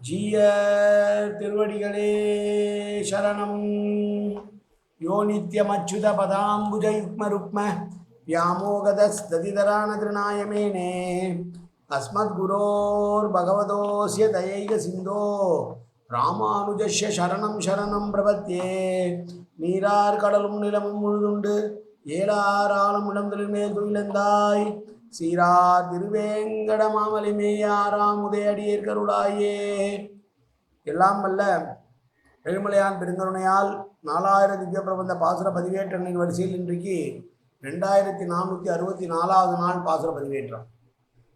ஜீயர் திருவடிகளே சரணம் யோ நித்யமச்சுத பதாம்புஜ யுக்ம ருக்ம व्यामोगदस्तदितरानतृणायमेने अस्मद्गुरोर्भगवतोऽस्य दयैक सिन्धो ராமானுஜஸ்ய சரணம் சரணம் பிரபத்தியே நீரார் கடலும் நிலமும் முழுதுண்டு ஏழாறாளும் இடந்தலின் மேல் துயிலந்தாய் சீரா திருவேங்கட மாமலிமேயாராம் மேயாராம் எல்லாம் வல்ல எழுமலையான் பெருங்கருணையால் நாலாயிரம் திவ்ய பிரபந்த பாசுர பதிவேற்றனின் வரிசையில் இன்றைக்கு ரெண்டாயிரத்தி நானூற்றி அறுபத்தி நாலாவது நாள் பாசுர பதிவேற்றம்.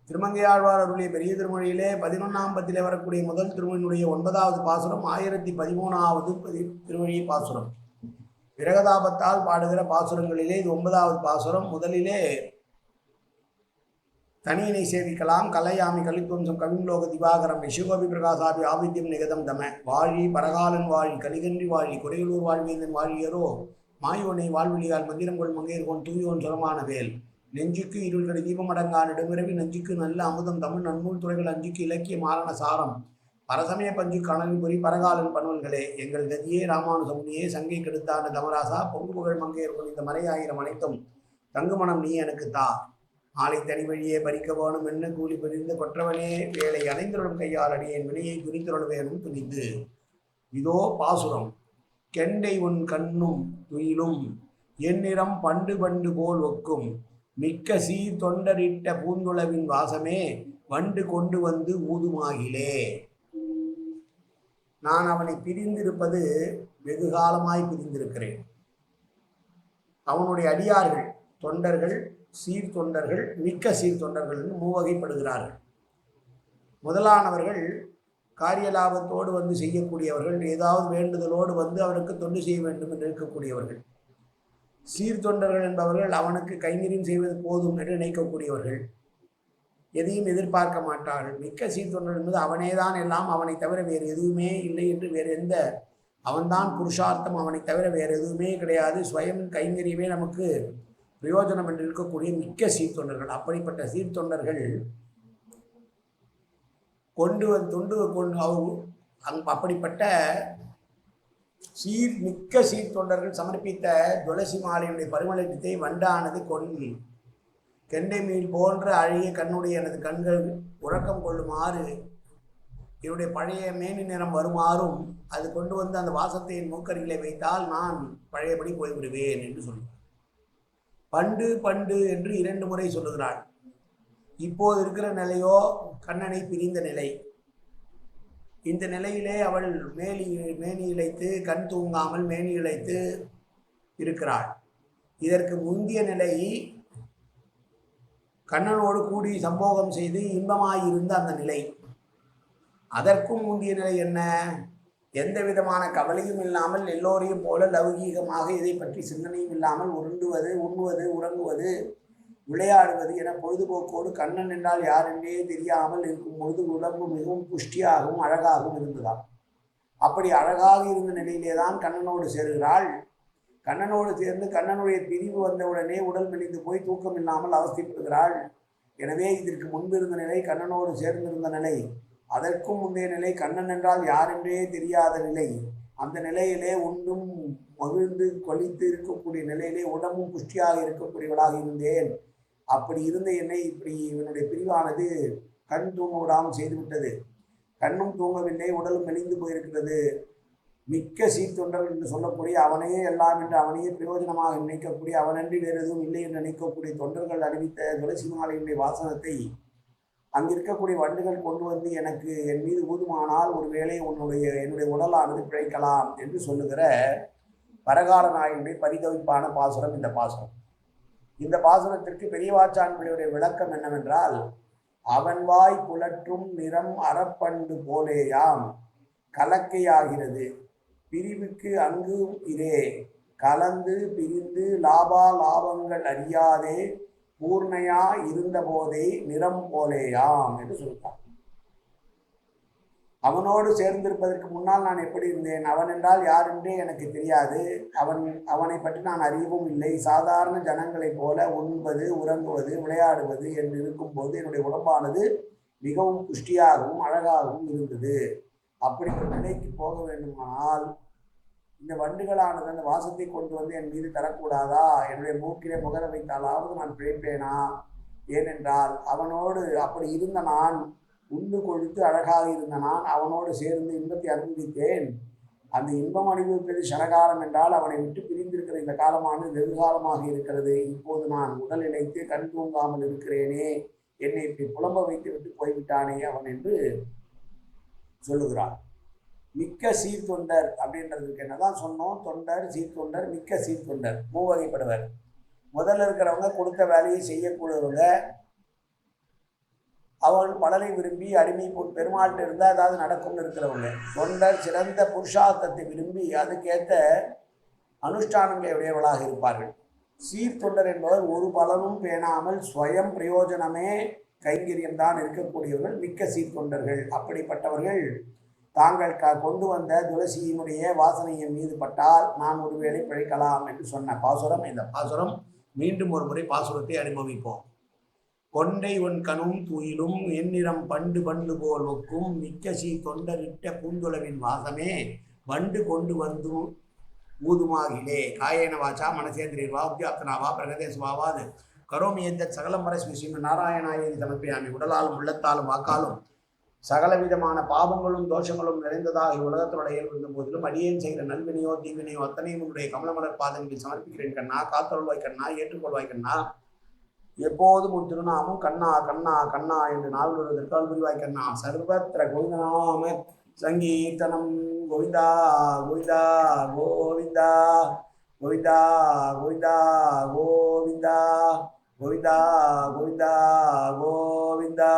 திருமங்கையாழ்வார் அருளிய பெரிய திருமொழியிலே பதினொன்றாம் பத்திலே வரக்கூடிய முதல் திருமொழியினுடைய ஒன்பதாவது பாசுரம் ஆயிரத்தி பதிமூணாவது பதி திருமொழி பாசுரம். விரகதாபத்தால் பாடுகிற பாசுரங்களிலே இது ஒன்பதாவது பாசுரம். முதலிலே தனியினை சேவிக்கலாம் கலையாமி கலித்வம்சம் கவிம்லோக திவாகரம் யசுகோபி பிரகாசாபி ஆவித்யம் நிகதம் தம. வாழி பரகாலன் வாழி கலிகன்றி வாழி குறையலூர் வாழ்வேந்தன் வாழியரோ மாயோனை வாழ்வழியால் மந்திரங்கொள் மங்கையர்கோன் தூயோன் சுரமான வேல். நெஞ்சுக்கு இருள்கடை தீபமடங்கா நெடுமிரவி நஞ்சுக்கு நல்ல அமுதம் தமிழ் நன்னூல் துறைகள் அஞ்சுக்கு இலக்கிய மாரண சாரம். பரசமய பஞ்சு கணலின் பொறி பரகாலன் பணுவல்களே எங்கள் கதியே ராமானுசமுனியே சங்கை கெடுத்தான தமராசா பொங்கு புகழ் மங்கையர்கோன் இந்த மறையாயிரம் அனைத்தும் தங்குமணம் நீ எனக்கு தா. ஆலை தனி வழியே பறிக்க வேணும் என்ன கூலி பிரிந்து கொற்றவனே வேலை அடைந்தருளும் கையால் அடியேன் வினையை குறித்தருள் வேணும் துணிந்து. இதோ பாசுரம் கெண்டை உன் கண்ணும் துயிலும் என்னிடம் பண்டு பண்டு போல் ஒக்கும். மிக்க சீர் தொண்டரிட்ட பூந்துளவின் வாசமே வண்டு கொண்டு வந்து ஊதுமாகிலே. நான் அவனை பிரிந்திருப்பது வெகு காலமாய் பிரிந்திருக்கிறேன். அவனுடைய அடியார்கள் தொண்டர்கள் சீர்தொண்டர்கள் மிக்க சீர்தொண்டர்கள் மூவகைப்படுகிறார்கள். முதலானவர்கள் காரிய லாபத்தோடு வந்து செய்யக்கூடியவர்கள் ஏதாவது வேண்டுதலோடு வந்து அவனுக்கு தொண்டு செய்ய வேண்டும் என்று இருக்கக்கூடியவர்கள் சீர்தொண்டர்கள் என்பவர்கள் அவனுக்கு கைங்கரியம் செய்வது போதும் என்று நினைக்கக்கூடியவர்கள். எதையும் எதிர்பார்க்க மாட்டார்கள். மிக்க சீர்தொண்டர் என்பது அவனேதான் எல்லாம் அவனை தவிர வேறு எதுவுமே இல்லை என்று வேறு எந்த அவன்தான் புருஷார்த்தம் அவனை தவிர வேறு எதுவுமே கிடையாது. ஸ்வயம் கைங்கரியமே நமக்கு பிரயோஜனம் என்று இருக்கக்கூடிய மிக்க சீர்தொண்டர்கள். அப்படிப்பட்ட சீர்தொண்டர்கள் கொண்டு வந்து தொண்டு கொண்டு அவ் அங் அப்படிப்பட்ட சீர் மிக்க சீர்தொண்டர்கள் சமர்ப்பித்த துளசி மாலையுடைய பருமலத்தை வண்டானது கொண்டு கெண்டை மீன் போன்ற அழகிய கண்ணுடைய எனது கண்கள் உறக்கம் கொள்ளுமாறு என்னுடைய பழைய மேனி நிறம் வருமாறும் அது கொண்டு வந்து அந்த வாசத்தை என் மூக்கருகிலே வைத்தால் நான் பழையபடி போய்விடுவேன் என்று சொல்லுவார் பண்டு பண்டு என்று இரண்டு முறை சொல்லுகிறாள். இப்போது இருக்கிற நிலையோ கண்ணனை பிரிந்த நிலை. இந்த நிலையிலே அவள் மேலி மேனி இழைத்து கண் தூங்காமல் மேனி இழைத்து இருக்கிறாள். இதற்கு முந்திய நிலை கண்ணனோடு கூடி சம்போகம் செய்து இன்பமாயிருந்த அந்த நிலை. அதற்கும் முந்திய நிலை என்ன? எந்த விதமான கவலையும் இல்லாமல் எல்லோரையும் போல லௌகீகமாக இதை பற்றி சிந்தனையும் இல்லாமல் உருண்டுவது உண்ணுவது உறங்குவது விளையாடுவது என பொழுதுபோக்கோடு கண்ணன் என்றால் யார் என்றே தெரியாமல் இருக்கும் பொழுது உடம்பு மிகவும் புஷ்டியாகவும் அழகாகவும் இருந்ததாம். அப்படி அழகாக இருந்த நிலையிலே தான் கண்ணனோடு சேருகிறாள். கண்ணனோடு சேர்ந்து கண்ணனுடைய பிரிவு வந்தவுடனே உடல் மெலிந்து போய் தூக்கம் இல்லாமல் அவஸ்தைப்படுகிறாள். எனவே இதற்கு முன்பிருந்த நிலை கண்ணனோடு சேர்ந்திருந்த நிலை. அதற்கும் முந்தைய நிலை கண்ணன் என்றால் யார் என்றே தெரியாத நிலை. அந்த நிலையிலே உண்டும் மகிழ்ந்து கொளித்து இருக்கக்கூடிய நிலையிலே உடம்பும் புஷ்டியாக இருக்கக்கூடியவளாக இருந்தேன். அப்படி இருந்த என்னை இப்படி இவனுடைய பிரிவானது கண் தூங்க விடாமல் செய்துவிட்டது. கண்ணும் தூங்கவில்லை உடலும் மெலிந்து போயிருக்கிறது மிக்க சீர்தொண்டர்கள் என்று சொல்லக்கூடிய அவனையே எல்லாம் என்று அவனையே பிரயோஜனமாக நினைக்கக்கூடிய அவனன்றி வேறு எதுவும் இல்லை என்று நினைக்கக்கூடிய தொண்டர்கள் அறிவித்த துளசி மாலையினுடைய வாசனத்தை அங்கிருக்கக்கூடிய வண்டுகள் கொண்டு வந்து எனக்கு என் மீது ஊதுமானால் ஒருவேளை உன்னுடைய என்னுடைய உடலானது பிழைக்கலாம் என்று சொல்லுகிற பரகால நாயனுடைய பரிதவிப்பான பாசுரம் இந்த பாசுரம். இந்த பாசுரத்திற்கு பெரியவாச்சான் விளக்கம் என்னவென்றால் அவன் வாய் புலற்றும் நிறம் அறப்பண்டு போலேயாம் கலக்கையாகிறது. பிரிவுக்கு அங்கு இதே கலந்து பிரிந்து லாபா லாபங்கள் அறியாதே பூர்ணையா இருந்தபோதே நிறம் போலேயாம் என்று சொல்கிறான் அவனோடு சேர்ந்திருப்பதற்கு முன்னால் நான் எப்படி இருந்தேன்? அவன் என்றால் யார் என்றே எனக்கு தெரியாது. அவன் அவனை பற்றி நான் அறியவும் இல்லை. சாதாரண ஜனங்களைப் போல உண்பது உறங்குவது விளையாடுவது என்று இருக்கும்போது என்னுடைய உடம்பானது மிகவும் புஷ்டியாகவும் அழகாகவும் இருந்தது. அப்படிப்பட்ட நிலைக்கு போக வேண்டுமானால் இந்த வண்டுகளானது அந்த வாசத்தை கொண்டு வந்து என் மீது தரக்கூடாதா? என்னுடைய மூக்கிலே முகர வைத்தாலாவது நான் பிழைப்பேனா? ஏனென்றால் அவனோடு அப்படி இருந்த நான் உண்டு கொழுத்து அழகாக இருந்த நான் அவனோடு சேர்ந்து இன்பத்தை அனுபவித்தேன். அந்த இன்பம் அனுபவிப்பது சனகாலம் என்றால் அவனை விட்டு பிரிந்திருக்கிற இந்த காலமானது வெகுகாலமாக இருக்கிறது. இப்போது நான் உடல் இணைத்து கண் தூங்காமல் இருக்கிறேனே என்னை இப்படி புலம்ப வைத்து விட்டு போய்விட்டானே அவன் என்று சொல்லுகிறான். மிக்க சீர்தொண்டர் அப்படின்றதுக்கு என்னதான் சொன்னோம்? தொண்டர் சீர்தொண்டர் மிக்க சீர்தொண்டர் மூவகைப்படுவர். முதல்ல இருக்கிறவங்க கொடுத்த வேலையை செய்யக்கூடியவங்க. அவர்கள் பலரை விரும்பி அடிமை போல் பெருமாள்கிட்ட இருந்தால் ஏதாவது நடக்கும்னு இருக்கிறவங்க. தொண்டர் சிறந்த புருஷார்த்தத்தை விரும்பி அதுக்கேற்ற அனுஷ்டானங்களை உடையவர்களாக இருப்பார்கள். சீர்தொண்டர் என்பவர் ஒரு பலனும் பேணாமல் ஸ்வயம் பிரயோஜனமே கைங்கரியம் தான் இருக்கக்கூடியவர்கள் மிக்க சீர்தொண்டர்கள் அப்படிப்பட்டவர்கள் தாங்கள் க கொண்டு வந்த துளசியினுடைய வாசனையின் மீது பட்டால் நான் ஒருவேளை பிழைக்கலாம் என்று சொன்ன பாசுரம் இந்த பாசுரம் மீண்டும் ஒரு முறை பாசுரத்தை அனுபவிப்போம். கொண்டை உன் கணும் துயிலும் எண்ணிறம் பண்டு பண்டு போல் ஒக்கும் மிக்க சீ தொண்டரிட்ட பூந்துளவின் வாசமே வண்டு கொண்டு வந்து ஊதுமாகிலே. காயேன வாச்சா மனசேந்திரியர்வா வா உத்தியாப்தனாவா பிரகதேசுவாவாது. கரோமி எந்த சகலமர பரஸ்மி ஸ்ரீம நாராயணாயதி சமர்ப்பியாமி உடலாலும் உள்ளத்தாலும் வாக்காலும் சகலவிதமான பாவங்களும் தோஷங்களும் நிறைந்ததாக உலகத்தினுடைய இருந்த போதிலும் அடியேன் செய்கிற நல்வினையோ தீவினையோ அத்தனையும் உன்னுடைய கமலமலர் பாதங்களில் சமர்ப்பிக்கிறேன் கண்ணா. காத்தருள்வாய் கண்ணா ஏற்றுக்கொள்வாய் கண்ணா. எப்போதும் உன் திருநாமம் கண்ணா கண்ணா கண்ணா என்று நாவில் வருவதற்கால் புரிவாய் கண்ணா. சர்வத்திர கோவிந்தநாம சங்கீர்த்தனம். கோவிந்தா கோவிந்தா கோவிந்தா. கோவிந்தா கோவிந்தா கோவிந்தா. கோவிந்தா கோவிந்தா கோவிந்தா.